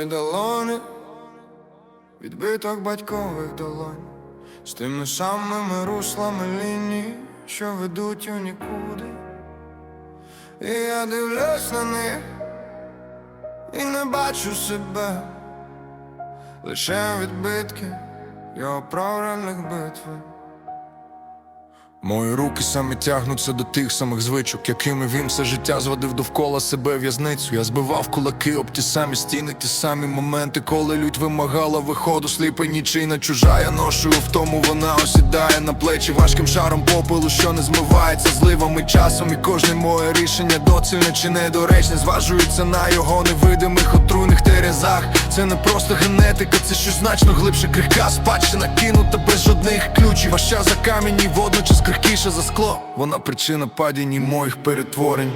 твої долони, відбиток батькових долонь, з тими самими руслами ліній, що ведуть у нікуди. І я дивлюсь на них і не бачу себе, лише відбитки його правильних битви. Мої руки самі тягнуться до тих самих звичок, якими він все життя зводив довкола себе в'язницю. Я збивав кулаки об ті самі стіни, ті самі моменти, коли лють вимагала виходу, сліпа нічийна чужа. Я ношую в тому, вона осідає на плечі важким шаром попелу, що не змивається зливами часом. І кожне моє рішення доцільне чи недоречне зважується на його невидимих отруйних терезах. Це не просто генетика, це щось значно глибше крихка спадщина кинута без жодних ключів. Важча за камінь і водночас крихкіша за скло. Вона причина падінь моїх перетворень.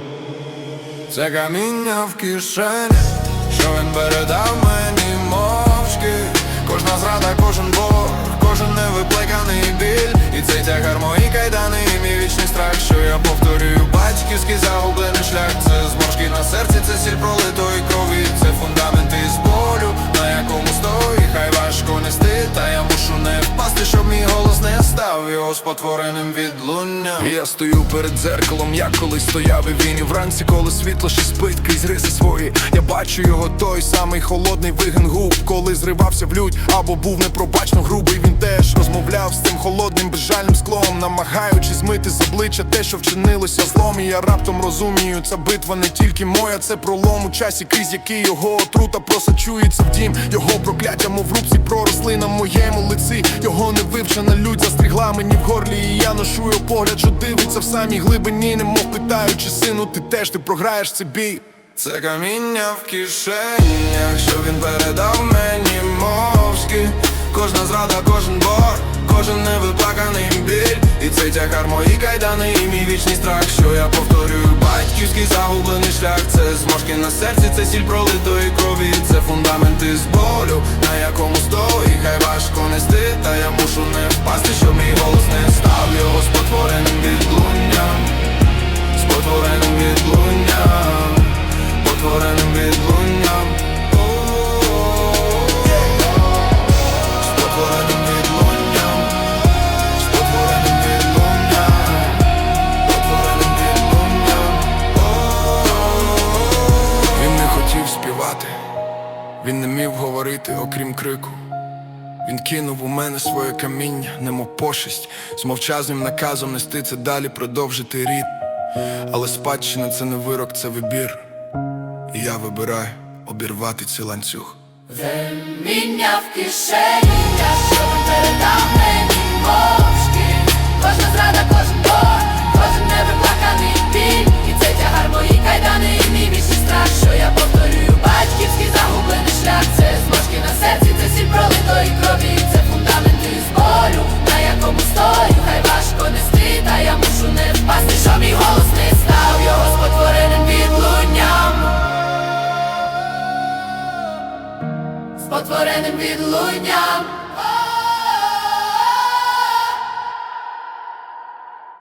Це каміння в кишені, що він передав мені мовчки. Кожна зрада, кожен борг, кожен невипликаний біль. І цей тягар мої кайдани, і мій вічний страх, що я повторюю батьківський загублений його спотвореним відлунням. Я стою перед дзеркалом, як колись стояв і він і вранці, коли світло ще спить крізь риси свої. Я бачу його той самий холодний вигин губ, коли зривався в лють або був непробачно грубий. Він теж розмовляв з цим холодним безжальним склом, намагаючись змити з обличчя те, що вчинилося злом. І я раптом розумію, ця битва не тільки моя, це пролом у часі, крізь який його отрута просочується в дім. Його прокляття, мов рубці проросли на моєму лиці. Його невивчена лють застрігла мені в горлі. І я ношу його погляд, що дивиться в самій глибині, немов питаючи, сину, ти теж ти програєш цей бій. Це каміння в кишенях, що він передав мені мовськи. Кожна зрада, кожен бор, кожен невиплаканий біль. І цей тягар мої кайдани, і мій вічний страх, що я повторюю батьківський загублений шлях. Це зможки на серці, це сіль пролитої крові, це фундаменти з болю, співати, він не міг говорити, окрім крику. Він кинув у мене своє каміння, немов пошесть, з мовчазним наказом нести це далі, продовжити рід. Але спадщина це не вирок, це вибір. І я вибираю обірвати цей ланцюг. Міння в кишені, Спотвореним відлунням